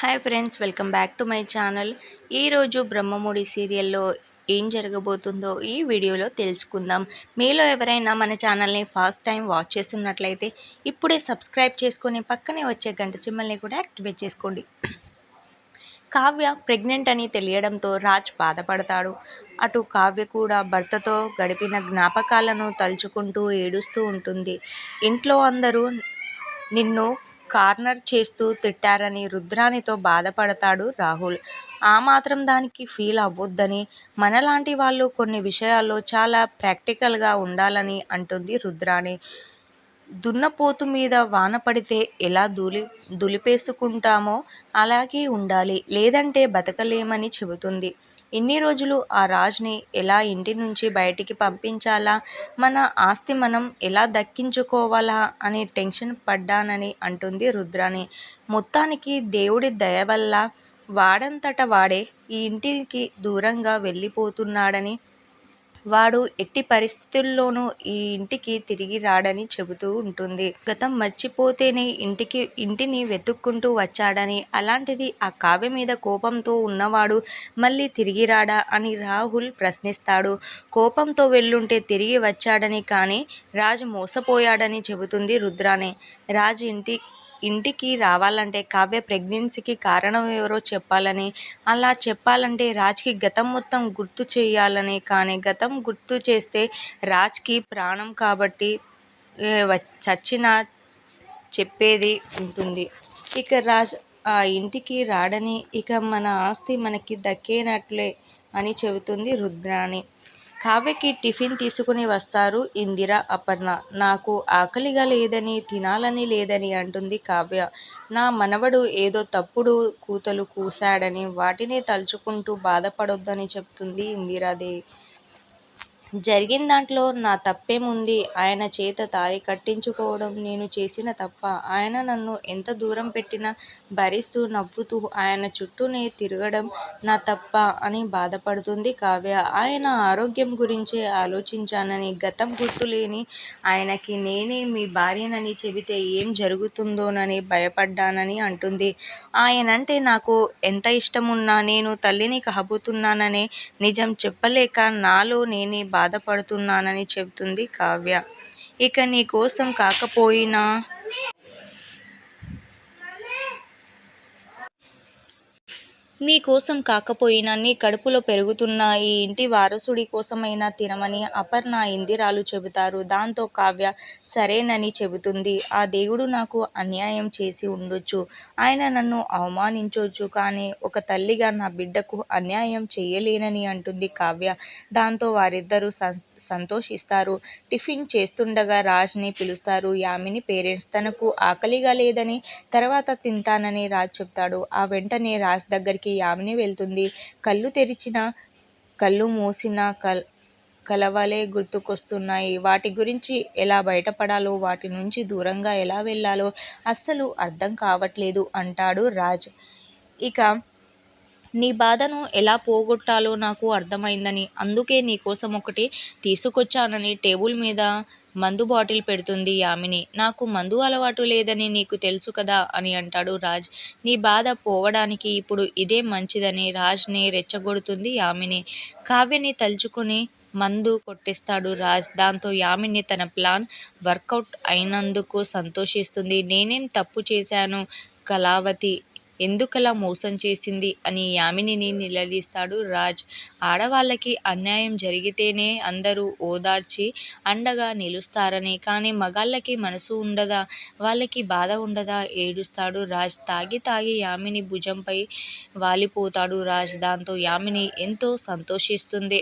Hi friends welcome back to my channel ఈరోజు బ్రహ్మముడి సీరియల్లో ఏం జరగబోతుందో ఈ వీడియోలో తెలుసుకుందాం. మీలో ఎవరైనా మన ఛానల్ని ఫస్ట్ టైం వాచ్ చేస్తున్నట్లయితే ఇప్పుడే సబ్స్క్రైబ్ చేసుకొని పక్కనే వచ్చే గంట సిమ్మల్ని కూడా యాక్టివేట్ చేసుకోండి. కావ్య ప్రెగ్నెంట్ అని తెలియడంతో రాజ్ బాధపడతాడు. అటు కావ్య కూడా భర్తతో గడిపిన జ్ఞాపకాలను తలుచుకుంటూ ఏడుస్తూ ఉంటుంది. ఇంట్లో అందరూ నిన్ను కార్నర్ చేస్తూ తిట్టారని రుద్రానితో బాధపడతాడు రాహుల్. ఆ మాత్రం దానికి ఫీల్ అవ్వొద్దని మనలాంటి వాళ్ళు కొన్ని విషయాల్లో చాలా ప్రాక్టికల్గా ఉండాలని అంటుంది రుద్రాణి దున్నపోతు మీద వాన పడితే ఎలా దులి దులిపేసుకుంటామో అలాగే ఉండాలి లేదంటే బతకలేమని చెబుతుంది. ఇన్ని రోజులు ఆ రాజుని ఎలా ఇంటి నుంచి బయటికి పంపించాలా? మన ఆస్తి మనం ఎలా దక్కించుకోవాలా? అనే టెన్షన్ పడ్డానని అంటుంది రుద్రాణి. మొత్తానికి దేవుడి దయ వల్ల వాడంతట వాడే ఈ ఇంటికి దూరంగా వెళ్ళిపోతున్నాడని వాడు ఎట్టి పరిస్థితుల్లోనూ ఈ ఇంటికి తిరిగి రాడని చెబుతూ ఉంటుంది. గతం మర్చిపోతేనే ఇంటికి ఇంటిని వెతుక్కుంటూ వచ్చాడని అలాంటిది ఆ కావ్య మీద కోపంతో ఉన్నవాడు మళ్ళీ తిరిగి రాడా అని రాహుల్ ప్రశ్నిస్తాడు. కోపంతో వెళ్ళుంటే తిరిగి వచ్చాడని కానీ రాజు మోసపోయాడని చెబుతుంది రుద్రానే. రాజు ఇంటి ఇంటికి రావాలంటే కావ్య ప్రెగ్నెన్సీకి కారణం ఎవరో చెప్పాలని. అలా చెప్పాలంటే రాజ్కి గతం మొత్తం గుర్తు చేయాలని. కానీ గతం గుర్తు చేస్తే రాజ్కి ప్రాణం కాబట్టి చచ్చిన చెప్పేది ఉంటుంది. ఇక రాజ్ ఆ ఇంటికి రాడని ఇక మన ఆస్తి మనకి దక్కేనట్లే అని చెబుతుంది రుద్రాణి. కావ్యకి టిఫిన్ తీసుకుని వస్తారు. ఇందిర అపర్ణ నాకు ఆకలిగా లేదని తినాలని లేదని అంటుంది కావ్య. నా మనవడు ఏదో తప్పుడు కూతలు కూశాడని వాటిని తలుచుకుంటూ బాధపడొద్దని చెప్తుంది ఇందిరాదేవి. జరిగిన దాంట్లో నా తప్పేముంది? ఆయన చేత తాయి కట్టించుకోవడం నేను చేసిన తప్ప ఆయన నన్ను ఎంత దూరం పెట్టినా భరిస్తూ నవ్వుతూ ఆయన చుట్టూనే తిరగడం నా తప్ప అని బాధపడుతుంది కావ్య. ఆయన ఆరోగ్యం గురించే ఆలోచించానని గతం గుర్తులేని ఆయనకి నేనే మీ భార్యనని చెబితే ఏం జరుగుతుందోనని భయపడ్డానని అంటుంది. ఆయనంటే నాకు ఎంత ఇష్టమున్నా నేను తల్లిని కాబోతున్నాననే నిజం చెప్పలేక నాలో నేనే బాధపడుతున్నానని చెబుతుంది కావ్య. ఇక నీ కోసం కాకపోయినా నీ కోసం కాకపోయినా నీ కడుపులో పెరుగుతున్న ఈ ఇంటి వారసుడి కోసమైనా తినమని అపర్ణ ఇందిరాలు చెబుతారు. దాంతో కావ్య సరేనని చెబుతుంది. ఆ దేవుడు నాకు అన్యాయం చేసి ఉండొచ్చు. ఆయన నన్ను అవమానించవచ్చు కానీ ఒక తల్లిగా నా బిడ్డకు అన్యాయం చేయలేనని అంటుంది కావ్య. దాంతో వారిద్దరూ సంతోషిస్తారు. టిఫిన్ చేస్తుండగా రాజ్ని పిలుస్తారు. యామిని పేరెంట్స్ తనకు ఆకలిగా లేదని తర్వాత తింటానని రాజ్ చెప్తాడు. ఆ వెంటనే రాజ్ దగ్గరికి యామిని వెళ్తుంది. కళ్ళు తెరిచిన కళ్ళు మూసిన కల్ కలవలే గుర్తుకొస్తున్నాయి. వాటి గురించి ఎలా బయటపడాలో వాటి నుంచి దూరంగా ఎలా వెళ్ళాలో అస్సలు అర్థం కావట్లేదు అంటాడు రాజ్. ఇక నీ బాధను ఎలా పోగొట్టాలో నాకు అర్థమైందని అందుకే నీకోసం ఒకటి తీసుకొచ్చానని టేబుల్ మీద మందు బాటిల్ పెడుతుంది యామిని. నాకు మందు అలవాటు లేదని నీకు తెలుసు కదా అని అంటాడు రాజ్. నీ బాధ పోవడానికి ఇప్పుడు ఇదే మంచిదని రాజ్ని రెచ్చగొడుతుంది యామిని. కావ్యని తలుచుకుని మందు కొట్టిస్తాడు రాజ్. దాంతో యామిని తన ప్లాన్ వర్కౌట్ అయినందుకు సంతోషిస్తుంది. నేనేం తప్పు చేశాను కళావతి? ఎందుకలా మోసం చేసింది అని యామినిని నిలదీస్తాడు రాజ్. ఆడవాళ్ళకి అన్యాయం జరిగితేనే అందరూ ఓదార్చి అండగా నిలుస్తారని. కానీ మగాళ్ళకి మనసు ఉండదా? వాళ్ళకి బాధ ఉండదా? ఏడుస్తాడు రాజ్. తాగి తాగి యామిని భుజంపై వాలిపోతాడు రాజ్. దాంతో యామిని ఎంతో సంతోషిస్తుంది.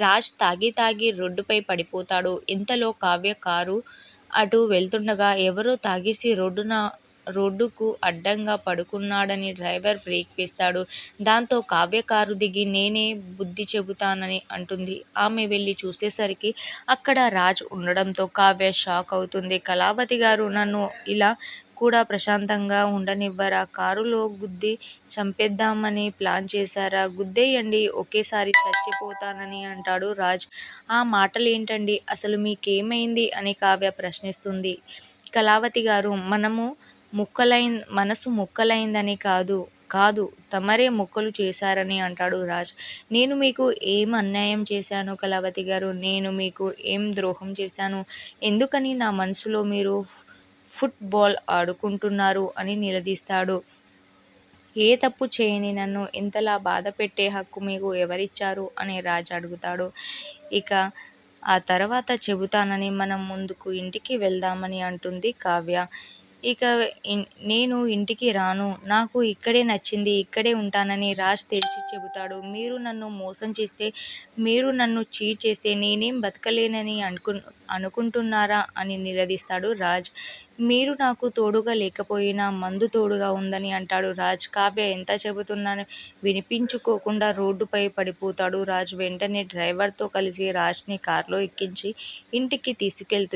రాజ్ తాగి తాగి రోడ్డుపై పడిపోతాడు. ఇంతలో కావ్య కారు అటు వెళ్తుండగా ఎవరో తాగేసి రోడ్డున రోడ్డుకు అడ్డంగా పడుకున్నాడని డ్రైవర్ బ్రేక్ వేస్తాడు. దాంతో కావ్య కారు దిగి నేనే బుద్ధి చెబుతానని అంటుంది. ఆమె వెళ్ళి చూసేసరికి అక్కడ రాజ్ ఉండడంతో కావ్య షాక్ అవుతుంది. కళావతి గారు నన్ను ఇలా కూడా ప్రశాంతంగా ఉండనివ్వరా? కారులో గుద్ది చంపేద్దామని ప్లాన్ చేశారా? గుద్దేయండి ఒకేసారి చచ్చిపోతానని అంటాడు రాజ్. ఆ మాటలేంటండి? అసలు మీకేమైంది? అని కావ్య ప్రశ్నిస్తుంది. కళావతి గారు మనము ముక్కలైన్ మనసు ముక్కలైందని కాదు కాదు తమరే మొక్కలు చేశారని అంటాడు రాజ్. నేను మీకు ఏం అన్యాయం చేశాను కళావతి గారు? నేను మీకు ఏం ద్రోహం చేశాను? ఎందుకని నా మనసులో మీరు ఫుట్బాల్ ఆడుకుంటున్నారు? అని నిలదీస్తాడు. ఏ తప్పు చేయని నన్ను ఇంతలా బాధపెట్టే హక్కు మీకు ఎవరిచ్చారు? అని రాజ్ అడుగుతాడు. ఇక ఆ తర్వాత చెబుతానని మనం ముందుకు ఇంటికి వెళ్దామని అంటుంది కావ్య. ఇక నేను ఇంటికి రాను. నాకు ఇక్కడే నచ్చింది. ఇక్కడే ఉంటానని రాజ్ తేల్చి చెబుతాడు. మీరు నన్ను మోసం చేస్తే, మీరు నన్ను చీట్ చేస్తే నేనేం బతకలేనని అనుకు అనుకుంటున్నారా? అని నిలదీస్తాడు రాజ్. మీరు నాకు తోడుగా లేకపోయినా మందు తోడుగా ఉందని అంటాడు రాజ్. కావ్య ఎంత చెబుతున్నాను వినిపించుకోకుండా రోడ్డుపై పడిపోతాడు రాజ్. వెంటనే డ్రైవర్తో కలిసి రాజ్ని కారులో కార్లో ఎక్కించి ఇంటికి తీసుకెళ్తుంది.